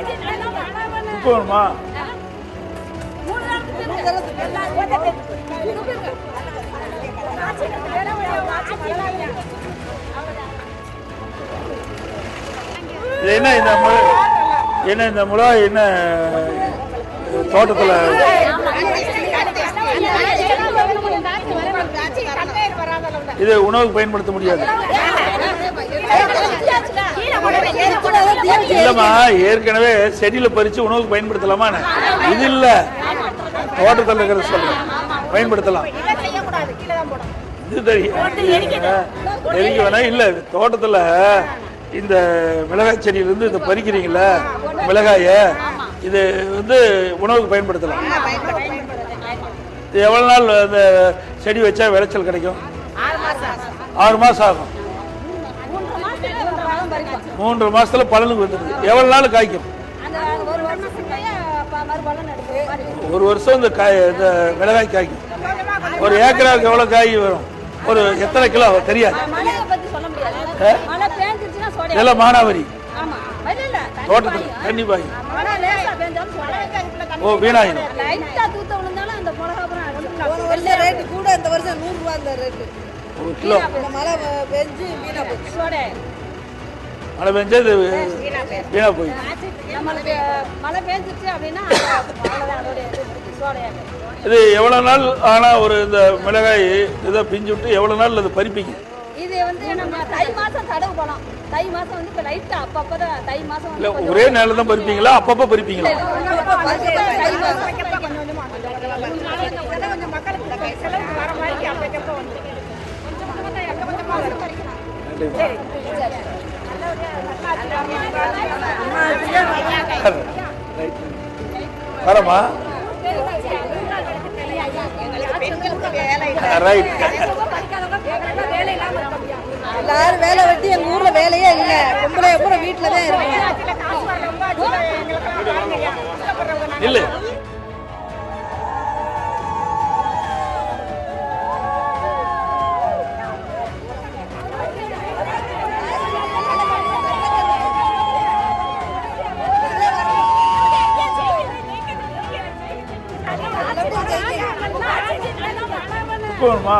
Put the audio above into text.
உப்பு வேணுமா? இது என்ன இந்த முளை என்ன இந்த முழா என்ன தோட்டத்தில்? இது உணவுக்கு பயன்படுத்த முடியாது. இல்லம்மா ஏற்கனவே செடியில பறிச்சு உணவுக்கு பயன்படுத்தலாமா இது இல்ல. தோட்டத்தில் இருக்கிறது சொல்றேன். பயன்படுத்தலாம். இது தெரியும். தெரியும் வேணா இல்ல தோட்டத்துல இந்த மிளகாய் செடியிலிருந்து இதை பறிக்கிறீங்கல்ல மிளகாய இது வந்து உணவுக்கு பயன்படுத்தலாம். இது எவ்வளவு நாள் அந்த செடி வச்சா விளைச்சல் கிடைக்கும்? ஆறு மாசம் ஆகும். மூன்று மாசத்துல பலனுக்கு வந்துடுது. எவ்வளவு நாள் காய்க்கும்? ஒரு வருஷம் இந்த காய் இந்த மிளகாய் காய்க்கும். ஒரு ஏக்கராவுக்கு எவ்வளவு காய் வரும்? ஒரு எத்தனை கிலோ? தெரியாது. ஆ? இதெல்லாம் மானாவரி. தோட்டத்தில் தண்ணி பாய் ஓ ரேட்டு கூட இந்த வருஷம் நூறு ரூபா இந்த ரேட்டு கிலோ. இந்த மழை பெஞ்சு வீணா போச்சு. மழை பெஞ்சா இது வீணா போய் மழை பெஞ்சிருச்சு அப்படின்னா இது எவ்வளவு நாள் ஆனா ஒரு இந்த மிளகாய் இதை பிஞ்சு விட்டு எவ்வளவு நாள் அது பறிப்பீங்க இது வந்து நம்ம தை மாசம் தடவு போலாம் தை மாசம் வந்து இப்போ லைட்டாக அப்பப்போ தான் தை மாசம் இல்ல வந்து ஒரே நேரம் தான் பறிப்பீங்களா அப்பப்ப பறிப்பீங்களா தை மாசம் வரமா ரைட் வேலை இருக்க முடியாது எல்லாரும் வேலை வெட்டி எங்க ஊர்ல வேலையே இல்ல. பொம்பளை பூரா வீட்டுல தான் இருக்காங்க করবা।